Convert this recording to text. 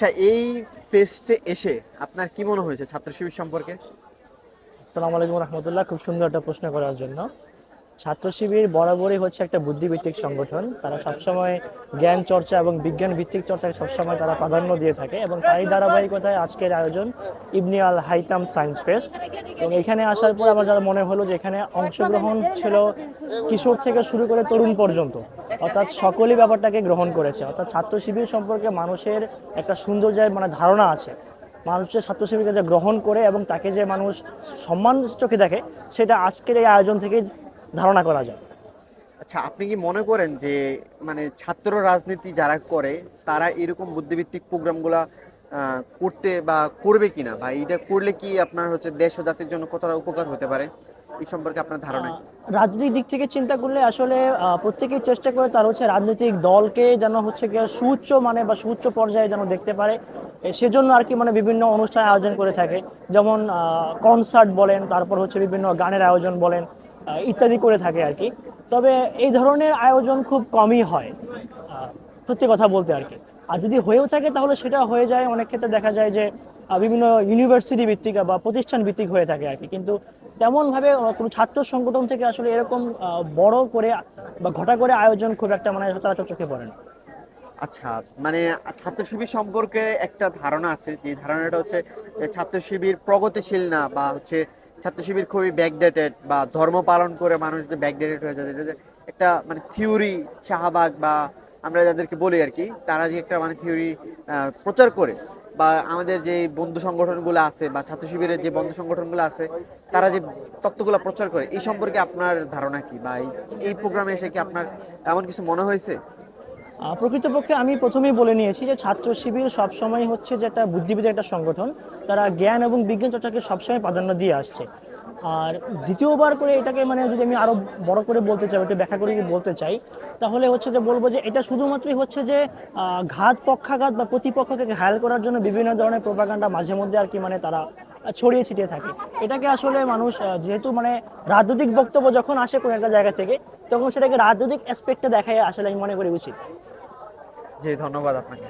আচ্ছা এই ফেস্টে এসে আপনার কি মনে হয়েছে ছাত্র শিবির সম্পর্কে? আসসালামু আলাইকুম রহমতুল্লাহ। খুব সুন্দর একটা প্রশ্ন করার জন্য। ছাত্র শিবির বরাবরই হচ্ছে একটা বুদ্ধিভিত্তিক সংগঠন। তারা সবসময় জ্ঞান চর্চা এবং বিজ্ঞান ভিত্তিক চর্চাকে সবসময় তারা প্রাধান্য দিয়ে থাকে এবং তারই ধারাবাহিকতায় আজকের আয়োজন ইবনি আল হাইতাম সায়েন্স ফেস্ট। এবং এখানে আসার পর আমার যারা মনে হলো যে এখানে অংশগ্রহণ ছিল কিশোর থেকে শুরু করে তরুণ পর্যন্ত। অর্থাৎ সকলেই ব্যাপারটাকে গ্রহণ করেছে। অর্থাৎ ছাত্র শিবির সম্পর্কে মানুষের একটা সুন্দর যে মানে ধারণা আছে। মানুষের ছাত্র শিবিরকে যে গ্রহণ করে এবং তাকে যে মানুষ সম্মান চোখে দেখে, সেটা আজকের এই আয়োজন থেকে ধারণা করা যায়। আচ্ছা আপনি কি মনে করেন যে মানে ছাত্র রাজনীতি যারা করে, তারা এরকম বুদ্ধিভিত্তিক প্রোগ্রামগুলা করতে বা করবে কিনা? বা এটা করলে কি আপনার হচ্ছে দেশ ও জাতির জন্য কতটা উপকার হতে পারে? এই সম্পর্কে আপনার ধারণা রাজনৈতিক দিক থেকে চিন্তা করলে আসলে প্রত্যেকেই চেষ্টা করে তার হচ্ছে রাজনৈতিক দলকে যেন হচ্ছে গিয়ে সুউচ্চ মানে বা সুউচ্চ পর্যায়ে যেন দেখতে পারে। সেজন্য আর কি মানে বিভিন্ন অনুষ্ঠান আয়োজন করে থাকে। যেমন কনসার্ট বলেন, তারপর হচ্ছে বিভিন্ন গানের আয়োজন বলেন ইত্যাদি করে থাকে আর কি। তবে এই ধরনের আয়োজন খুব কমই হয়। সত্যি কথা বলতে আর কি। আর যদি হয়েও থাকে তাহলে সেটা হয়ে যায়। অনেক ক্ষেত্রে দেখা যায় যে বিভিন্ন ইউনিভার্সিটি ভিত্তিক বা প্রতিষ্ঠান ভিত্তিক হয়ে থাকে আর কি। কিন্তু তেমনভাবে কোনো ছাত্র সংগঠন থেকে আসলে এরকম বড় করে বা ঘটা করে আয়োজন খুব একটা মানে সচরাচর চোখে পড়ে না। আচ্ছা মানে ছাত্র শিবির সম্পর্কে একটা ধারণা আছে। যে ধারণাটা হচ্ছে ছাত্র শিবির প্রগতিশীল না বা হচ্ছে ছাত্র শিবির খুবই ব্যাকডেটেড বা ধর্ম পালন করে মানুষ যে ব্যাকডেটেড হয়ে যায় একটা মানে থিওরি শাহবাগ বা আমরা যাদেরকে বলি আর কি, তারা যে একটা মানে থিওরি প্রচার করে বা আমাদের যে বন্ধু সংগঠনগুলো আছে বা ছাত্র শিবিরের যে বন্ধু সংগঠনগুলো আছে, তারা যে তত্ত্বগুলো প্রচার করে, এই সম্পর্কে আপনার ধারণা কি বা এই- প্রোগ্রামে এসে কি আপনার এমন কিছু মনে হয়েছে? প্রকৃতপক্ষে আমি প্রথমেই বলে নিয়েছি যে ছাত্র শিবির সবসময় হচ্ছে যে একটা বুদ্ধিবীদের একটা সংগঠন। তারা জ্ঞান এবং বিজ্ঞান চর্চাকে সবসময় প্রাধান্য দিয়ে আসছে। আর দ্বিতীয়বার করে এটাকে মানে যদি আমি আরও বড় করে বলতে চাই, একটু ব্যাখ্যা করে বলতে চাই, তাহলে হচ্ছে যে বলব যে এটা শুধুমাত্রই হচ্ছে যে ঘাত পক্ষাঘাত বা প্রতিপক্ষকে ঘায়াল করার জন্য বিভিন্ন ধরনের প্রোপাগান্ডা মাঝে মধ্যে আর কি মানে তারা ছড়িয়ে ছিটিয়ে থাকে। এটাকে আসলে মানুষ যেহেতু মানে রাজনৈতিক বক্তব্য যখন আসে কোনো একটা জায়গা থেকে, তখন সেটাকে রাজনৈতিক অ্যাসপেক্টে দেখায় আসলে আমি মনে করি উচিত। জি, ধন্যবাদ আপনাকে।